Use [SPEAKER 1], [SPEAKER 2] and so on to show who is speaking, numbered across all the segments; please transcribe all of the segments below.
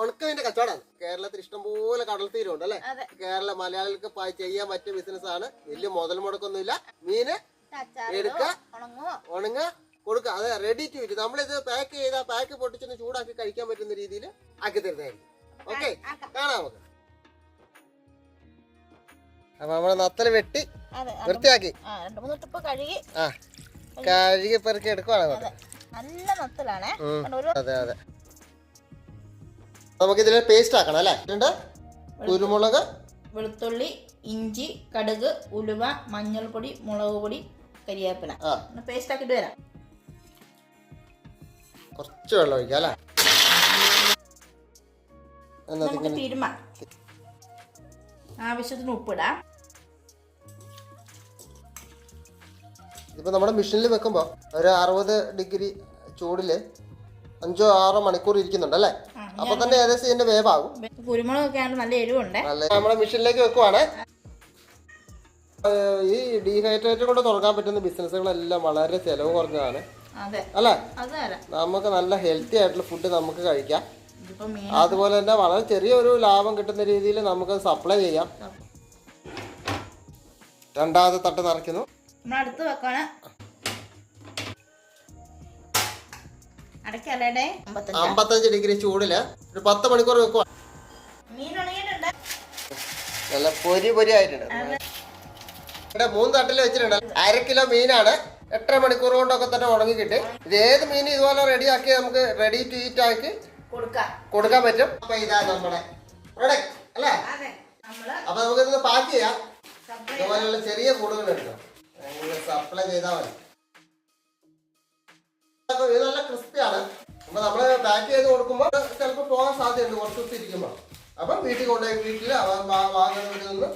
[SPEAKER 1] ഉണക്കമീന്റെ കച്ചവടമാണ്. കേരളത്തിൽ ഇഷ്ടംപോലെ കടൽ തീരമുണ്ട് അല്ലെ? കേരള മലയാളികൾക്ക് ചെയ്യാൻ പറ്റിയ ബിസിനസ് ആണ് വലിയ മുതൽ മുടക്കൊന്നുമില്ല മീന് എടുക്ക. ഉണങ്ങ കൊടുക്കുക അതെ റെഡി ടു ഇറ്റ് നമ്മളിത് പാക്ക് ചെയ്ത പാക്ക് പൊട്ടിച്ചൊന്ന് ചൂടാക്കി കഴിക്കാൻ പറ്റുന്ന രീതിയിൽ ആക്കി തരുന്നതായിരിക്കും. ഓക്കെ. കാണാം നമുക്ക്. അപ്പൊ നമ്മൾ നത്തൽ വെട്ടി വൃത്തിയാക്കി.
[SPEAKER 2] കഴുകി.
[SPEAKER 1] കഴുകി പെറുക്കി എടുക്കുവാണ്
[SPEAKER 2] നല്ല നത്തലാണേ.
[SPEAKER 1] അതെ അതെ. നമുക്ക് ഇതിൽ പേസ്റ്റ് ആക്കണം അല്ലേ? രണ്ട് കുരുമുളക്.
[SPEAKER 2] വെളുത്തുള്ളി ഇഞ്ചി കടുക് ഉലുവ മഞ്ഞൾപ്പൊടി മുളക് പൊടി കരിവേപ്പില
[SPEAKER 1] ആ.
[SPEAKER 2] പേസ്റ്റ് ആക്കിയിട്ട് വരാം.
[SPEAKER 1] കുറച്ച് വെള്ളം ഒഴിക്കാം അല്ലേ? എന്നാ
[SPEAKER 2] നമുക്ക് തിരുമ ആവശ്യത്തിന് ഉപ്പിടാം.
[SPEAKER 1] ഇപ്പൊ നമ്മുടെ മെഷീനിൽ വെക്കുമ്പോൾ ഒരു അറുപത് ഡിഗ്രി ചൂടിൽ അഞ്ചോ ആറോ മണിക്കൂർ ഇരിക്കുന്നുണ്ട് അല്ലേ? അപ്പൊ തന്നെ ഏകദേശം ഇതിന്റെ വേവാകും.
[SPEAKER 2] കുരുമുളകൊക്കെ നല്ല എരിവുണ്ട്.
[SPEAKER 1] നമ്മുടെ മെഷീനിലേക്ക് വെക്കുവാണ്. ഈ ഡീഹൈഡ്രേറ്റ് കൊണ്ട് തുടങ്ങാൻ പറ്റുന്ന ബിസിനസ്സുകളെല്ലാം വളരെ ചെലവ് കുറഞ്ഞതാണ്. അല്ലേ? നമുക്ക് നല്ല ഹെൽത്തി ആയിട്ടുള്ള ഫുഡ് നമുക്ക് കഴിക്കാം. അതുപോലെ തന്നെ വളരെ ചെറിയൊരു ലാഭം കിട്ടുന്ന രീതിയിൽ നമുക്ക് സപ്ലൈ ചെയ്യാം. രണ്ടാമത്തെ തട്ട് നിറയ്ക്കുന്നു.
[SPEAKER 2] അടുത്ത് വെക്കാണ്. അമ്പത്തഞ്ച്?
[SPEAKER 1] ഡിഗ്രി ചൂടിൽ. ഒരു പത്ത് മണിക്കൂർ വെക്കുക നല്ല പൊരി പൊരി ആയിട്ടുണ്ട്. ഇവിടെ മൂന്ന് തട്ടിൽ വെച്ചിട്ടുണ്ട്. അര കിലോ മീനാണ്. എട്ടര മണിക്കൂർ കൊണ്ടൊക്കെ തന്നെ ഉണങ്ങി കിട്ടി. ഇത് ഏത് മീൻ ഇതുപോലെ റെഡി ആക്കി നമുക്ക് റെഡി ടു ഈറ്റ് ആക്കി
[SPEAKER 2] കൊടുക്കാം.
[SPEAKER 1] കൊടുക്കാൻ പറ്റും. അപ്പൊ ഇതാ നമ്മുടെ പ്രൊഡക്റ്റ് അല്ലേ? അപ്പൊ നമുക്ക് ഇത് പാക്ക് ചെയ്യാം ഇതുപോലെയുള്ള ചെറിയ കൂടുകൾ എടുക്കാം സപ്ലൈ ചെയ്താൽ മതി. അപ്പൊ ഇത് നല്ല ക്രിസ്പിയാണ്. അപ്പൊ നമ്മൾ പാക്ക് ചെയ്ത് കൊടുക്കുമ്പോൾ ചിലപ്പോൾ പോകാൻ സാധ്യതയുണ്ട്. കുറച്ച് ദിവസം ഇരിക്കുമ്പോൾ അപ്പൊ വീട്ടിൽ കൊണ്ടുപോയി വീട്ടിൽ വാങ്ങുന്നവരിൽ നിന്ന്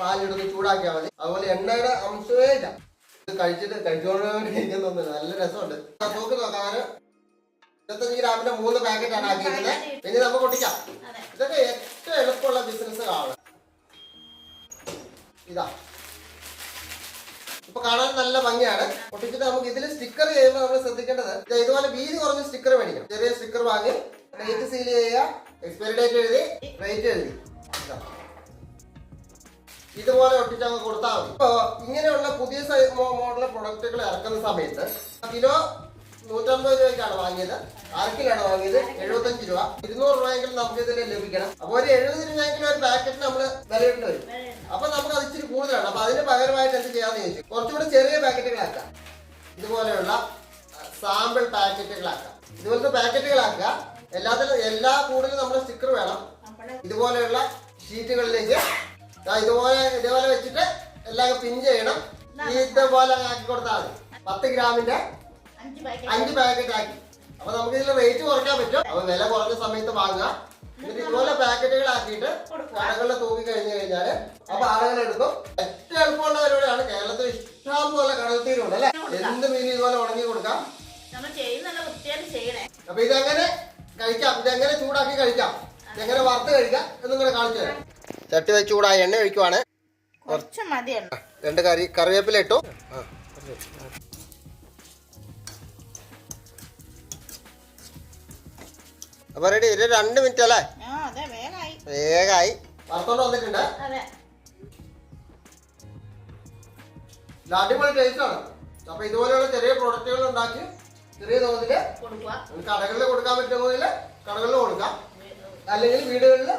[SPEAKER 1] പാലെടുത്ത് ചൂടാക്കിയാൽ മതി. അതുപോലെ എണ്ണയുടെ അംശമേ ഇല്ല. ഇത് കഴിച്ചിട്ട് കഴിച്ചോണ്ട് നല്ല രസമുണ്ട്. നോക്കി. നോക്കാൻ ഇരുപത്തഞ്ച് ഗ്രാമിന്റെ മൂന്ന് പാക്കറ്റാണ് ആണ് ആക്കിയിരിക്കുന്നത്. ഇനി നമുക്ക് പൊട്ടിക്കാം.
[SPEAKER 2] അതെ.
[SPEAKER 1] ഇതൊക്കെ ഏറ്റവും എളുപ്പമുള്ള ബിസിനസ് കാണാം ഇതാ. ഇപ്പൊ കാണാൻ നല്ല ഭംഗിയാണ്. പൊട്ടിച്ചിട്ട് നമുക്ക് ഇതിൽ സ്റ്റിക്കർ ചെയ്യുമ്പോൾ നമ്മൾ ശ്രദ്ധിക്കേണ്ടത് ഇത് ഇതുപോലെ വീതി കുറഞ്ഞ സ്റ്റിക്കർ മേടിക്കണം. ചെറിയ സ്റ്റിക്കർ വാങ്ങി ഡേറ്റ് സീൽ ചെയ്യുക എക്സ്പയറി ഡേറ്റ് എഴുതി റേറ്റ് എഴുതി. ഇതാ. ഇതുപോലെ ഒട്ടിച്ച് അങ്ങ് കൊടുത്താൽ മതി. ഇപ്പൊ ഇങ്ങനെയുള്ള പുതിയ മോഡൽ പ്രൊഡക്റ്റുകൾ ഇറക്കുന്ന സമയത്ത് കിലോ നൂറ്റമ്പത് രൂപയ്ക്കാണ് വാങ്ങിയത്. ആർക്കിലാണ് കിലാണ് വാങ്ങിയത്? എഴുപത്തഞ്ച് രൂപ. ഇരുന്നൂറ് രൂപയെങ്കിലും നമുക്ക് ഇതിൽ ലഭിക്കണം. അപ്പൊ ഒരു എഴുപത് രൂപയെങ്കിലും ഒരു പാക്കറ്റ് നമ്മൾ വിലയിട്ട് വരും. അപ്പൊ നമുക്ക് അത് ഇച്ചിരി കൂടുതലാണ്. അപ്പൊ അതിന് പകരമായിട്ട് എന്ത് ചെയ്യാന്ന് ചോദിച്ചു. കുറച്ചുകൂടി ചെറിയ പാക്കറ്റുകളാക്കാം. ഇതുപോലെയുള്ള സാമ്പിൾ പാക്കറ്റുകളാക്കാം. ഇതുപോലത്തെ പാക്കറ്റുകളാക്കുക. എല്ലാത്തിലും എല്ലാ കൂടുതലും നമ്മുടെ സ്റ്റിക്കർ വേണം. ഇതുപോലെയുള്ള ഷീറ്റുകളിലേക്ക്. ഇതുപോലെ ഇതേപോലെ വെച്ചിട്ട് എല്ലാം പിൻ ചെയ്യണം. ഇതുപോലെ അങ്ങ് ആക്കി കൊടുത്താൽ മതി. പത്ത് ഗ്രാമിന്റെ
[SPEAKER 2] അഞ്ച് പാക്കറ്റ്
[SPEAKER 1] ആക്കി. അപ്പൊ നമുക്ക് ഇതിൽ റേറ്റ് കുറയ്ക്കാൻ പറ്റും. അപ്പൊ വില കുറഞ്ഞ സമയത്ത് വാങ്ങുക. എന്നിട്ട് ഇതുപോലെ പാക്കറ്റുകൾ ആക്കിയിട്ട് കടകളിൽ തൂക്കി കഴിഞ്ഞു കഴിഞ്ഞാൽ അപ്പൊ ആളുകൾ എടുക്കും. ഏറ്റവും എളുപ്പമുള്ള പരിപാടിയാണ് കേരളത്തിൽ ഇഷ്ടം പോലെ കടൽ തീരുണ്ട് അല്ലെ എന്ത് മീൻ ഇതുപോലെ ഉണങ്ങി കൊടുക്കാം? അപ്പൊ ഇതെങ്ങനെ കഴിക്കാം? ഇതെങ്ങനെ ചൂടാക്കി കഴിക്കാം? ഇതെങ്ങനെ വറുത്ത് കഴിക്കാം? എന്നും കൂടെ കാണിച്ചു തരാം. ചട്ടി വെച്ച് ചൂടാ എണ്ണ ഒഴിക്കുവാണ്.
[SPEAKER 2] കുറച്ച് മതി
[SPEAKER 1] രണ്ട് കറി കറിവേപ്പില ഇട്ടു. ആ, അപ്പൊ റെഡി ഒരു രണ്ട് മിനിറ്റ് അല്ലേ?
[SPEAKER 2] ആ അതെ വേഗമായി
[SPEAKER 1] വറുത്തോണ്ട് വന്നിട്ടുണ്ട്. അടിപൊളി ടേസ്റ്റ് ആണ്. അപ്പൊ ഇതുപോലെയുള്ള ചെറിയ പ്രൊഡക്റ്റുകൾ ഉണ്ടാക്കി ചെറിയ തോതിൽ
[SPEAKER 2] കൊടുക്കുക
[SPEAKER 1] കടകളിൽ കൊടുക്കാൻ പറ്റുമെങ്കിൽ കടകളിൽ കൊടുക്കാം. അല്ലെങ്കിൽ വീടുകളിൽ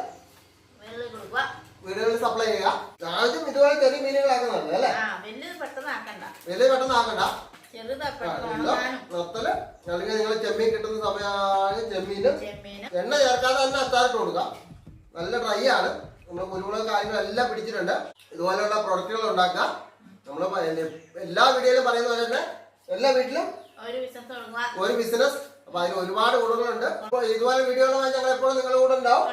[SPEAKER 1] വീടുകളിൽ സപ്ലൈ ചെയ്യുക. ആദ്യം ഇതുപോലെ ചെറിയ മീനുകളാക്കുന്നുണ്ട് അല്ലേ
[SPEAKER 2] ആ വലിയത് പെട്ടെന്ന് ആക്കണ്ട.
[SPEAKER 1] വലിയ പെട്ടെന്ന് ആക്കണ്ട. നത്തൽ അല്ലെങ്കിൽ നിങ്ങൾ ചെമ്മീൻ കിട്ടുന്ന സമയമാണ് ചെമ്മീനും എണ്ണ ചേർക്കാതെ തന്നെ അച്ചാറിട്ട് കൊടുക്കാം. നല്ല ഡ്രൈ ആണ്. നമ്മൾ കുരുമുളക് കാര്യങ്ങളെല്ലാം പിടിച്ചിട്ടുണ്ട്. ഇതുപോലെയുള്ള പ്രൊഡക്റ്റുകൾ ഉണ്ടാക്കാം. നമ്മൾ എല്ലാ വീഡിയോയിലും പറയുന്ന പോലെ തന്നെ എല്ലാ വീട്ടിലും
[SPEAKER 2] ഒരു ബിസിനസ്
[SPEAKER 1] അപ്പൊ അതിന് ഒരുപാട് ഗുണങ്ങളുണ്ട് അപ്പൊ ഇതുപോലെ വീഡിയോകളുമായി ഞങ്ങൾ എപ്പോഴും നിങ്ങളുടെ കൂടെ ഉണ്ടാവും.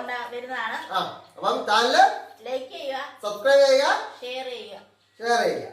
[SPEAKER 1] അപ്പം
[SPEAKER 2] ചാനൽ
[SPEAKER 1] സബ്സ്ക്രൈബ് ചെയ്യുക.
[SPEAKER 2] ഷെയർ ചെയ്യുക.
[SPEAKER 1] ഷെയർ ചെയ്യുക.